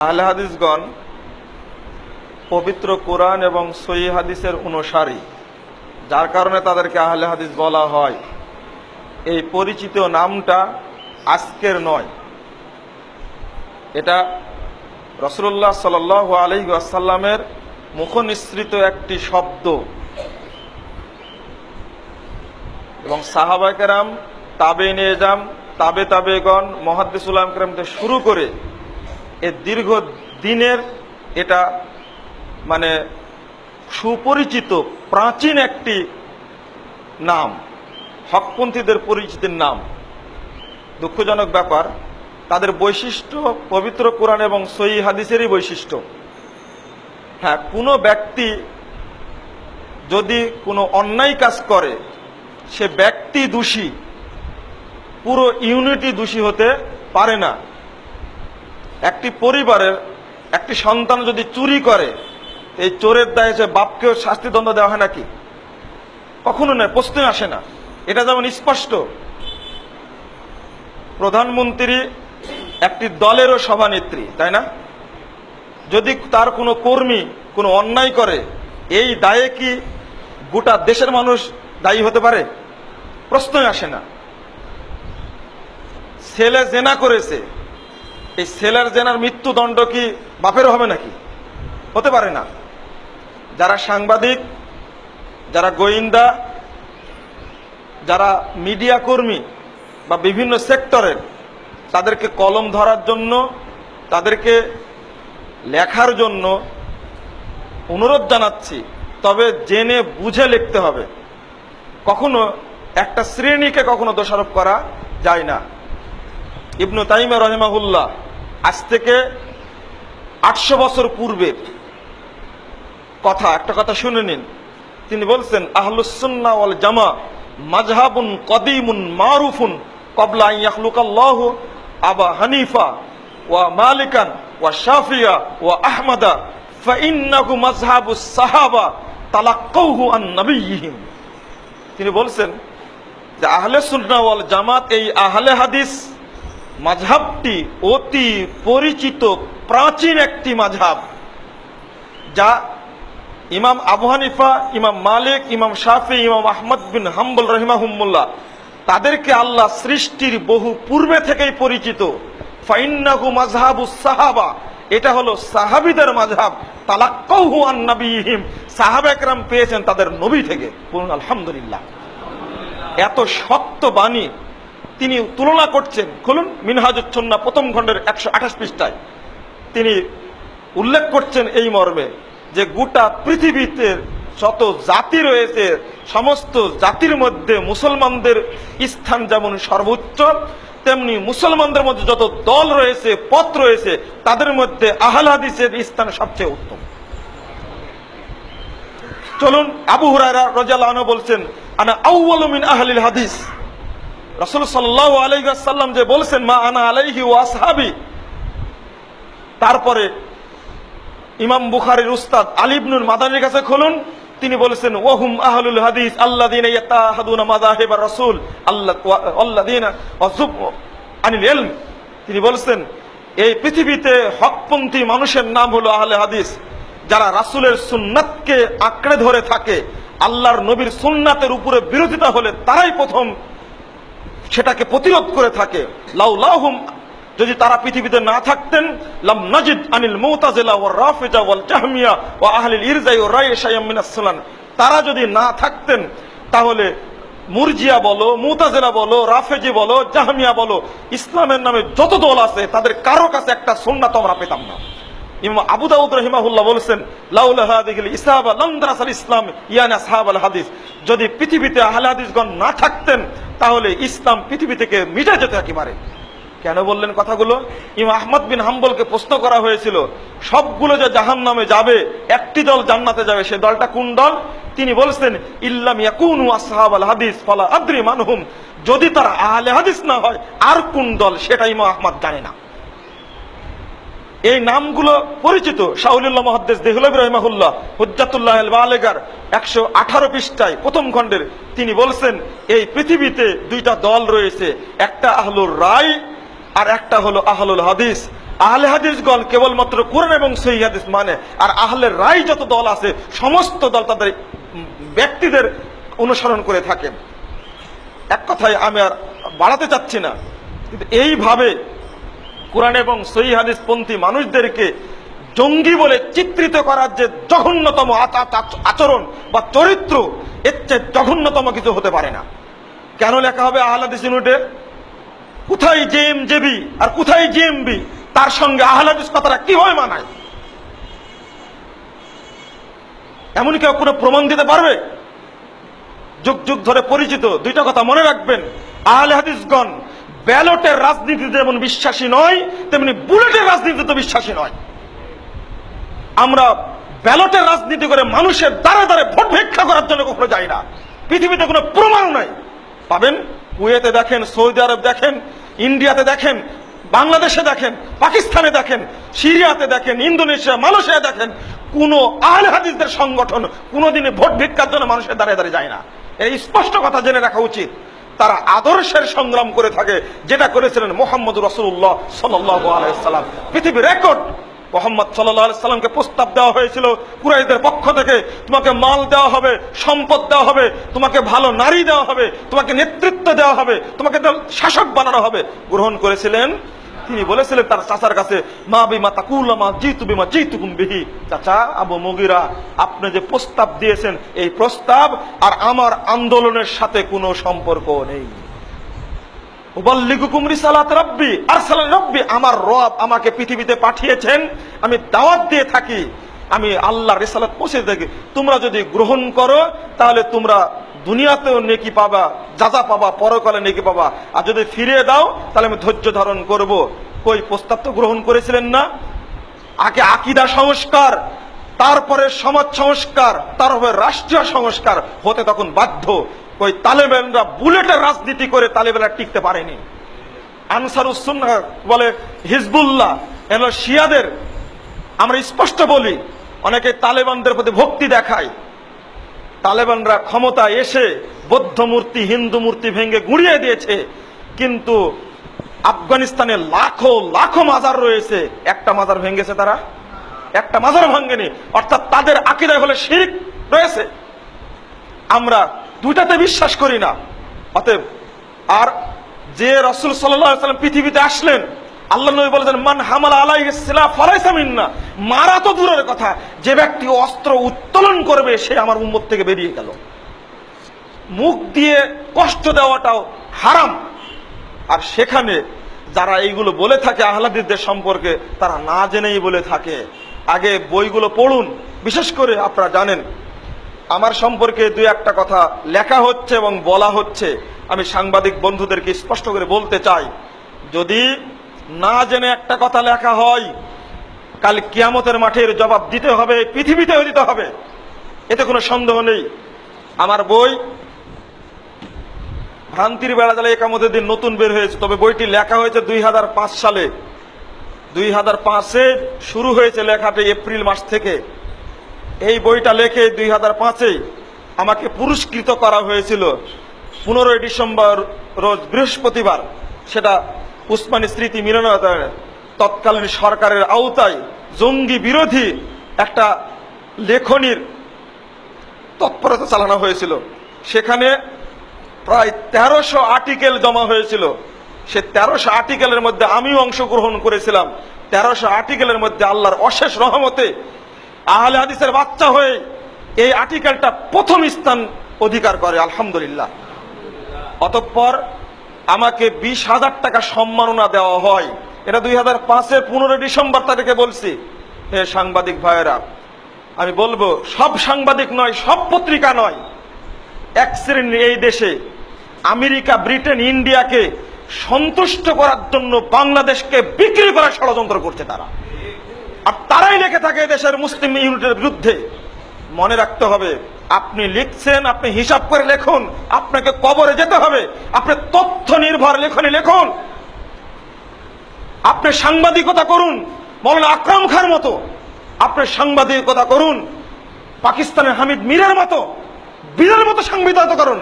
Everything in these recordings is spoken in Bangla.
আহলে হাদিসগণ পবিত্র কোরআন এবং সহি হাদিসের অনুসারী, যার কারণে তাদেরকে আহলে হাদিস বলা হয়। এই পরিচিত নামটা আজকের নয়। এটা রসুল্লাহ সাল আলহি আসাল্লামের মুখনিসৃত একটি শব্দ। এবং সাহাবাকেরাম তাবে নিয়েজাম তাবে তাবেগণ মহাদ্দিসুল্লাহ থেকে শুরু করে এ দীর্ঘ দিনের এটা মানে সুপরিচিত, প্রাচীন একটি নাম, হকপন্থীদের পরিচিতির নাম। দুঃখজনক ব্যাপার, তাদের বৈশিষ্ট্য পবিত্র কোরআন এবং সহি হাদিসেরই বৈশিষ্ট্য। হ্যাঁ কোনো ব্যক্তি যদি কোনো অন্যায় কাজ করে, সে ব্যক্তি দোষী, পুরো ইউনিটি দোষী হতে পারে না। একটি পরিবারের একটি সন্তান যদি চুরি করে, এই চোরের দায়ে যে বাপকেও শাস্তিদণ্ড দেওয়া হয় নাকি? কখনো নয় প্রশ্নই আসে না। এটা যেমন স্পষ্ট। প্রধানমন্ত্রী একটি দলেরও সভানেত্রী, তাই না? যদি তার কোনো কর্মী কোনো অন্যায় করে, এই দায়ে কি গোটা দেশের মানুষ দায়ী হতে পারে? প্রশ্নই আসে না। ছেলে জেনা করেছে এই সেলার জেনার মৃত্যুদণ্ড কি বাপেরও হবে নাকি? হতে পারে না। যারা সাংবাদিক, যারা গোয়েন্দা, যারা মিডিয়া কর্মী বা বিভিন্ন সেক্টরের তাদেরকে কলম ধরার জন্য, তাদেরকে লেখার জন্য অনুরোধ জানাচ্ছি, তবে জেনে বুঝে লিখতে হবে। কখনো একটা শ্রেণীকে কখনো দোষারোপ করা যায় না। ইবনু তাইমা রহিমাহুল্লাহ থেকে আটশো বছর পূর্বের কথা, একটা কথা শুনে নিন। তিনি বলছেন আহলুসুন্না ওয়াল জামা মাজহাবুন কদিমুন মারুফুন কবলা ইয়াখলুকাল্লাহু আবা হানিফা ওয়া মালিকান ওয়া শাফিয়া ওয়া আহমাদা ফাইন্নাহু মাজহাবুস সাহাবা তালাক্কাউহু আন নবিয়্যিহিম। তিনি বলছেন যে, আহলে সুন্নাহ ওয়াল জামাত এই আহলে হাদিস মাঝহাবটি অতি পরিচিত প্রাচীন একটি মাঝহাব, যা ইমাম আবু হানিফা, ইমাম মালিক, ইমাম শাফি, ইমাম আহমদ বিন হাম্বল রহিমাহুম্মুল্লাহ তাদেরকে আল্লাহ সৃষ্টির বহু পূর্বে থেকেই পরিচিত। ফাইন্নাহু মাজহাবু সাহাবা, এটা হলো সাহাবিদের মাঝহাব। তালাক্কাহু আন নবীহিম সাহাবা একরাম পেয়েছেন তাদের নবী থেকে। বলুন, আলহামদুলিল্লাহ। এত শক্ত বাণী তিনি তুলনা করছেন, খুলুন, মিনহাজুচ্ছন্না প্রথম খণ্ডের একশো আঠাশ পৃষ্ঠায়। তিনি উল্লেখ করছেন এই মর্মে যে গোটা পৃথিবীতে যত জাতি রয়েছে, সমস্ত জাতির মধ্যে মুসলমানদের স্থান যেমন সর্বোচ্চ, তেমনি মুসলমানদের মধ্যে যত দল রয়েছে, পথ রয়েছে, তাদের মধ্যে আহল হাদিসের স্থান সবচেয়ে উত্তম। চলুন, আবু হুরায়রা রাদিয়াল্লাহু আনহু বলছেন, আনা আউয়ালু মিন আহলিল হাদিস। রাসূল আলাইহি যে বলছেন, মা আনা আলাইহি ওয়া আসহাবি। তারপরে ইমাম বুখারীর উস্তাদ আলী ইবনুল মাদানির কাছে খুলুন, তিনি বলেছেন, ওহুম আহলুল হাদিস আল্লাযীনা ইয়াতাহাদুনা মাযাহিব রাসূল আল্লাহ আল্লাযীনা ওয়াযুব আনিল ইলম। তিনি বলেছেন, এই পৃথিবীতে হকপন্থী মানুষের নাম হলো আহলে হাদিস। যারা রাসূলের সুন্নাতকে আঁকড়ে ধরে থাকে, আল্লাহর নবীর সুন্নাতের উপরে বিরোধিতা হলে তারাই প্রথম সেটাকে প্রতিরোধ করে থাকে। লাউলাহুম যদি তারা পৃথিবীতে না থাকতেন, লাম নাজিদ আনিল মুতাজিলা ওয়া রাফিজা ওয়াল জাহমিয়া ওয়া আহলিল ইরজাই ওয়া রায় শাইয়াম মিনাস সুনান। তারা যদি না থাকতেন, তাহলে মুরজিয়া বলো, মুতাজিলা বলো, রাফেজি বলো, জাহমিয়া বলো, ইসলামের নামে যত দল আছে, তাদের কারও কাছে একটা সুন্নাত আমরা পেতাম না। ইমাম আবু দাউদ রহিমাহুল্লাহ বলেছেন, লাউলা হাদিহিল লাম দারাসাল ইসলাম ইয়ানা আসহাবাল হাদিস। যদি পৃথিবীতে আহলে হাদিসগণ না থাকতেন তাহলে ইসলাম পৃথিবী থেকে মিটে যেত একেবারে। কেন বললেন কথাগুলো? ইম আহমদ বিন হাম্বলকে প্রশ্ন করা হয়েছিল, সবগুলো যে জাহান নামে যাবে, একটি দল জান্নাতে যাবে, সে দলটা কোন দল? তিনি বলছেন, ইল্লাম হাদিস, ফলা আদ্রি মানহুম। যদি তারা আহলে হাদিস না হয়, আর কোন দল? সেটা ইমা আহমদ জানে না। এই নামগুলো পরিচিত শাহুল্লাহ মহাদ্দেশ দেহুলবি রহমাহুল্লাহ, হুজ্জাতুল্লাহ আলেগার একশো আঠারো পৃষ্ঠায় প্রথম খণ্ডের। তিনি বলছেন, এই পৃথিবীতে দুইটা দল রয়েছে, একটা আহলুর রায় আর একটা হলো আহলুল হাদিস। আহলে হাদিস হাদিসগণ কেবলমাত্র কোরআন এবং সহি হাদিস মানে আর আহলের রায় যত দল আছে, সমস্ত দল তাদের ব্যক্তিদের অনুসরণ করে থাকেন এক কথায় আমি আর বাড়াতে চাচ্ছি না, কিন্তু এইভাবে কোরআন এবং সহি হাদিস পন্থী মানুষদেরকে জঙ্গি বলে চিত্রিত করার যে জঘন্যতম আচ- আচ- আচরণ বা চরিত্র, এর চেয়ে জঘন্যতম কিছু হতে পারে না। কেন লেখা হবে আহলাদিস ইউনিটে? কোথায় জেএম জেবি আর কোথায় জেএমবি তার সঙ্গে আহলাদিস কথাটা কীভাবে মানায়? এমন কেউ কোনো প্রমাণ দিতে পারবে? যুগ যুগ ধরে পরিচিত, দুইটা কথা মনে রাখবেন। আহলে হাদিসগণ ব্যালটের রাজনীতিতে যেমন বিশ্বাসী নয়, তেমনি বুলেটের রাজনীতিতে বিশ্বাসী নয়। আমরা ব্যালটের রাজনীতি করে মানুষের দ্বারে দ্বারে ভোট ভিক্ষা করার জন্য কখনো যাই না। পৃথিবীতে কোনো প্রমাণ নাই। পাবেন? কুয়েতে দেখেন, সৌদি আরব দেখেন, ইন্ডিয়াতে দেখেন, বাংলাদেশে দেখেন, পাকিস্তানে দেখেন, সিরিয়াতে দেখেন, ইন্দোনেশিয়া মালয়েশিয়া দেখেন, কোন আহলে হাদিসদের সংগঠন কোনোদিনই ভোট ভিক্ষার জন্য মানুষের দ্বারে দ্বারে যায় না। এই স্পষ্ট কথা জেনে রাখা উচিত। তারা আদর্শের সংগ্রাম করে থাকে, যেটা করেছিলেন মোহাম্মদ রসুল্লাহ সাল্লাম পৃথিবীর রেকর্ড, মোহাম্মদ সাল্লাহ সাল্লামকে প্রস্তাব দেওয়া হয়েছিল কুরাইদের পক্ষ থেকে, তোমাকে মাল দেওয়া হবে, সম্পদ দেওয়া হবে, তোমাকে ভালো নারী দেওয়া হবে, তোমাকে নেতৃত্ব দেওয়া হবে, তোমাকে শাসক বানানো হবে। গ্রহণ করেছিলেন তিনি বলেছিলেন তার চাচার কাছে, মা বিমা তাকুল, মা জিতু বিমা জিতু বিহি। চাচা আবু মগিরা, আপনি যে প্রস্তাব দিয়েছেন, এই প্রস্তাব আর আমার আন্দোলনের সাথে কোনো সম্পর্ক নেই। আমি আল্লাহ রিসালাত পৌঁছে থাকি। তোমরা যদি গ্রহণ করো, তাহলে তোমরা দুনিয়াতেও নেকি পাবা যাজা পাবা, পরকালে নেকি পাবা। আর যদি ফিরিয়ে দাও, তাহলে আমি ধৈর্য ধারণ করব। কই, প্রস্তাব তো গ্রহণ করেছিলেন না? আগে আকিদা সংস্কার, তারপরে সমাজ সংস্কার, তারপরে রাষ্ট্রীয় সংস্কার হতে তখন বাধ্য। ওই তালেবানরা বুলেটের রাজনীতি করে তালেবানরা টিকতে পারেনি। আনসার আনসারুসুন্না বলে হিজবুল্লাহ এন শিয়াদের, আমরা স্পষ্ট বলি, অনেকে তালেবানদের প্রতি ভক্তি দেখায়। তালেবানরা ক্ষমতা এসে বৌদ্ধ মূর্তি, হিন্দু মূর্তি ভেঙে গুড়িয়ে দিয়েছে। কিন্তু আফগানিস্তানে লাখো লাখো মাজার রয়েছে। একটা মাজার ভেঙেছে তারা। একটা মাজার ভাঙ্গেনি অর্থাৎ তাদের আকিদায় হলে শিরিক রয়েছে। আমরা দুইটাতে বিশ্বাস করি না। অতএব আর যে রসুল সাল্লাম পৃথিবীতে আসলেন, আল্লাহ নবী বলেছেন, মান হামালা আলাই ফালাইসা মিন্না। মারা তো দূরের কথা। যে ব্যক্তি অস্ত্র উত্তোলন করবে, সে আমার উম্মত থেকে বেরিয়ে গেল। মুখ দিয়ে কষ্ট দেওয়াটাও হারাম। আর সেখানে যারা এইগুলো বলে থাকে আহ্লাদিদের সম্পর্কে তারা না জেনেই বলে থাকে। আগে বইগুলো পড়ুন। বিশেষ করে আপনারা জানেন, আমার সম্পর্কে দু একটা কথা লেখা হচ্ছে এবং বলা হচ্ছে। আমি সাংবাদিক বন্ধুদেরকে স্পষ্ট করে বলতে চাই, যদি না জেনে একটা কথা লেখা হয় কাল কিয়ামতের মাঠের জবাব দিতে হবে পৃথিবীতেও দিতে হবে। এতে কোনো সন্দেহ নেই। আমার বই ভ্রান্তির বেড়া জালে একামতের দিন নতুন বের হয়েছে। তবে বইটি লেখা হয়েছে দুই হাজার পাঁচ সালে। দুই হাজার পাঁচে শুরু হয়েছে লেখাটি এপ্রিল মাস থেকে। এই বইটা লেখে দুই হাজার পাঁচে আমাকে পুরস্কৃত করা হয়েছিল পনেরোই ডিসেম্বর, রোজ বৃহস্পতিবার। সেটা উসমানী স্মৃতি মিলনায়তনে তৎকালীন সরকারের আওতায় জঙ্গি বিরোধী একটা লেখনির তৎপরতা চালানো হয়েছিল। সেখানে প্রায় তেরোশো আর্টিকেল জমা হয়েছিল। সে তেরোশো আর্টিকেলের মধ্যে আমিও অংশগ্রহণ করেছিলাম। তেরোশো আর্টিকেলের মধ্যে আল্লাহর অশেষ রহমতে আহলে হাদিসের বাচ্চা হয়ে এই আর্টিকেলটা প্রথম স্থান অধিকার করে, আলহামদুলিল্লাহ। অতঃপর আমাকে বিশ হাজার টাকা সম্মাননা দেওয়া হয়। এটা দুই হাজার পাঁচের পনেরোই ডিসেম্বর তারিখে বলছি। হে সাংবাদিক ভাইয়েরা, আমি বলব, সব সাংবাদিক নয়, সব পত্রিকা নয়। এক শ্রেণির এই দেশে আমেরিকা, ব্রিটেন, ইন্ডিয়াকে সন্তুষ্ট করার জন্য বাংলাদেশকে বিক্রি করার ষড়যন্ত্র করছে তারা। আর তারাই লেখে থাকে দেশের মুসলিম ইউনিটের বিরুদ্ধে। মনে রাখতে হবে, আপনি লিখছেন, আপনি হিসাব করে লেখুন, আপনাকে কবরে যেতে হবে, আপনি তথ্য নির্ভর লেখনী লেখুন আপনি সাংবাদিকতা করুন, মৌলানা আকরাম খার মতো। আপনি সাংবাদিকতা করুন, পাকিস্তানের হামিদ মীরের মতো, বিড়ালের মতো সাংবাদিকতা করুন,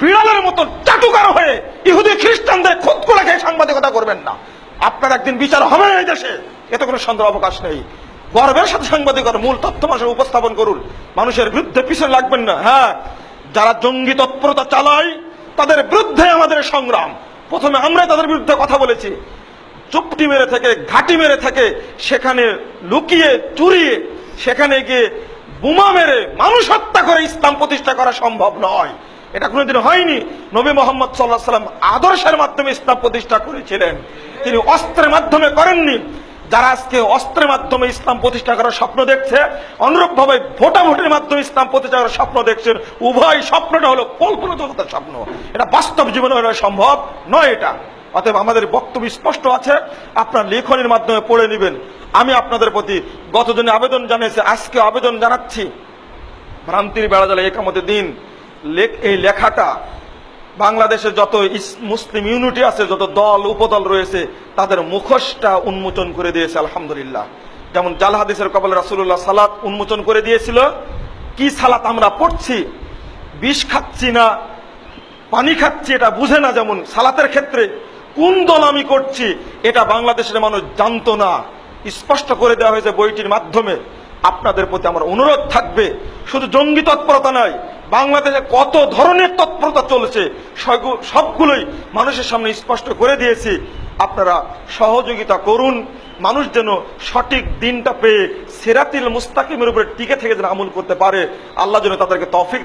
বিড়ালের মতো চাটুকার হয়ে ইহুদি খ্রিস্টানদের খুদ করে খেয়ে সাংবাদিকতা করবেন না। আপনার একদিন বিচার হবে এই দেশে, এতে কোনো সন্দেহ অবকাশ নেই। গর্বের সাথে সাংবাদিকতার মূল তথ্য মানুষের উপস্থাপন করুন। মানুষের বিরুদ্ধে পিছনে লাগবেন না। হ্যাঁ যারা জঙ্গি তৎপরতা চালায়, তাদের বিরুদ্ধে আমাদের সংগ্রাম। প্রথমে আমরা তাদের বিরুদ্ধে কথা বলেছি। চুপটি মেরে থাকে, ঘাটি মেরে থাকে, সেখানে লুকিয়ে, চুরিয়ে, সেখানে গিয়ে বোমা মেরে মানুষ হত্যা করে ইসলাম প্রতিষ্ঠা করা সম্ভব নয়। এটা কোনোদিন হয়নি। নবী মোহাম্মদ সাল্লাহ সাল্লাম আদর্শের মাধ্যমে ইসলাম প্রতিষ্ঠা করেছিলেন। তিনি অস্ত্রের মাধ্যমে করেননি। যারা আজকে অস্ত্রের মাধ্যমে ইসলাম প্রতিষ্ঠা করার স্বপ্ন দেখছে, অনুরূপভাবে ভোটাভুটির মাধ্যমে ইসলাম প্রতিষ্ঠা করার স্বপ্ন দেখছেন, উভয় স্বপ্নটা হলো কল্পনা স্বপ্ন। এটা বাস্তব জীবনে সম্ভব নয় এটা। অতএব আমাদের বক্তব্য স্পষ্ট আছে, আপনার লেখনের মাধ্যমে পড়ে নেবেন। আমি আপনাদের প্রতি গতদিনে আবেদন জানিয়েছি, আজকে আবেদন জানাচ্ছি। ভ্রান্তির বেড়া জালে একামতে দিন। লেখ- এই লেখাটা বাংলাদেশের যত মুসলিম ইউনিটি আছে, যত দল, উপদল রয়েছে, তাদের মুখোশটা উন্মোচন করে দিয়েছে, আলহামদুলিল্লাহ। যেমন জাল হাদিসের কবল রাসুল্লাহ সালাত উন্মোচন করে দিয়েছিল, কি সালাত আমরা পড়ছি? বিষ খাচ্ছি না, পানি খাচ্ছি, এটা বুঝে না যেমন সালাতের ক্ষেত্রে। কোন দল আমি করছি, এটা বাংলাদেশের মানুষ জানতো না। স্পষ্ট করে দেওয়া হয়েছে বইটির মাধ্যমে। আপনাদের প্রতি আমার অনুরোধ থাকবে, শুধু জঙ্গি তৎপরতা নয়, বাংলাদেশে কত ধরনের তৎপরতা চলছে সবগুলোই মানুষের সামনে স্পষ্ট করে দিয়েছি। আপনারা সহযোগিতা করুন, মানুষ যেন সঠিক দিনটা পেয়ে সেরাতিল মুস্তাকিমের উপরে টিকে থেকে যেন আমল করতে পারে। আল্লাহ যেন তাদেরকে তফিক